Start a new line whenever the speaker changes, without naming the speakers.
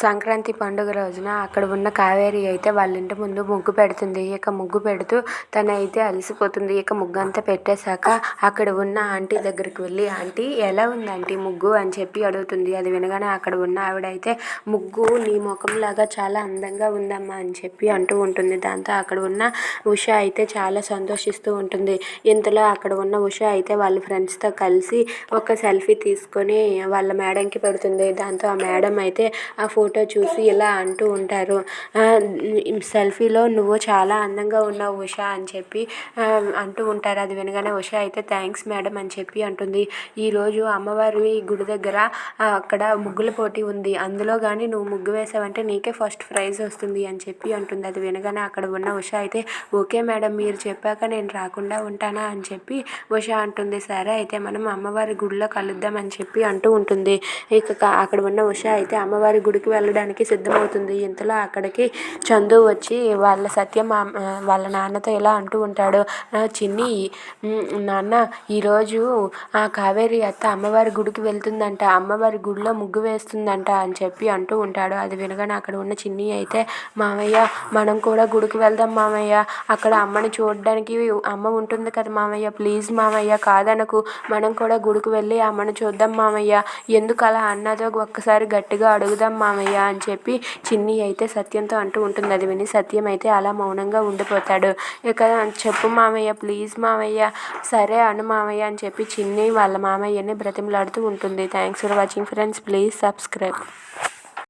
సంక్రాంతి పండుగ రోజున అక్కడ ఉన్న కావేరి అయితే వాళ్ళ ఇంటి ముందు ముగ్గు పెడుతుంది. ఇక ముగ్గు పెడుతూ తనైతే అలసిపోతుంది. ఇక ముగ్గు అంతా పెట్టేశాక అక్కడ ఉన్న ఆంటీ దగ్గరికి వెళ్ళి ఆంటీ ఎలా ఉంది ఆంటీ ముగ్గు? అని చెప్పి అడుగుతుంది. అది వినగానే అక్కడ ఉన్న ఆవిడ అయితే ముగ్గు నీ ముఖంలాగా చాలా అందంగా ఉందమ్మా అని చెప్పి అంటూ ఉంటుంది. దాంతో అక్కడ ఉన్న ఉష అయితే చాలా సంతోషిస్తూ ఉంటుంది. ఇంతలో అక్కడ ఉన్న ఉష అయితే వాళ్ళ ఫ్రెండ్స్తో కలిసి ఒక సెల్ఫీ తీసుకొని వాళ్ళ మేడంకి పెడుతుంది. దాంతో ఆ మేడం అయితే ఆ ఫోటో ఫోటో చూసి ఇలా అంటూ ఉంటారు. సెల్ఫీలో నువ్వు చాలా అందంగా ఉన్నావు ఉషా అని చెప్పి అంటూ ఉంటారు. అది వినగానే ఉష అయితే థ్యాంక్స్ మేడం అని చెప్పి అంటుంది. ఈరోజు అమ్మవారి గుడి దగ్గర అక్కడ ముగ్గుల పోటీ ఉంది. అందులో కానీ నువ్వు ముగ్గు వేసావంటే నీకే ఫస్ట్ ప్రైజ్ వస్తుంది అని చెప్పి అంటుంది. అది వినగానే అక్కడ ఉన్న ఉష అయితే ఓకే మేడం మీరు చెప్పాక నేను రాకుండా ఉంటానా? అని చెప్పి ఉష అంటుంది. సరే అయితే మనం అమ్మవారి గుడిలో కలుద్దాం అని చెప్పి అంటూ ఉంటుంది. ఇక అక్కడ ఉన్న ఉష అయితే అమ్మవారి గుడికి వెళ్ళడానికి సిద్ధమవుతుంది. ఇంతలో అక్కడికి చందు వచ్చి వాళ్ళ సత్యం వాళ్ళ నాన్నతో ఇలా అంటూ ఉంటాడు. చిన్ని నాన్న ఈరోజు ఆ కావేరి అత్త అమ్మవారి గుడికి వెళ్తుందంట. అమ్మవారి గుడిలో ముగ్గు వేస్తుందంట అని చెప్పి అంటూ ఉంటాడు. అది వినగానే అక్కడ ఉన్న చిన్ని అయితే మామయ్య మనం కూడా గుడికి వెళ్దాం మామయ్య. అక్కడ అమ్మని చూడడానికి అమ్మ ఉంటుంది కదా మామయ్య. ప్లీజ్ మామయ్య కాదనకు. మనం కూడా గుడికి వెళ్ళి అమ్మని చూద్దాం మామయ్య. ఎందుకు అలా అన్నదో ఒక్కసారి గట్టిగా అడుగుదాం మామయ్య. అని చెప్పి చిన్ని అయితే సత్యంతో అంటూ ఉంటుంది. అది విని సత్యం అయితే అలా మౌనంగా ఉండిపోతాడు. ఇక చెప్పు మామయ్య ప్లీజ్ మామయ్య. సరే అను మామయ్య అని చెప్పి చిన్ని వాళ్ళ మామయ్యని బ్రతిమలాడుతూ ఉంటుంది. Thanks for watching friends please subscribe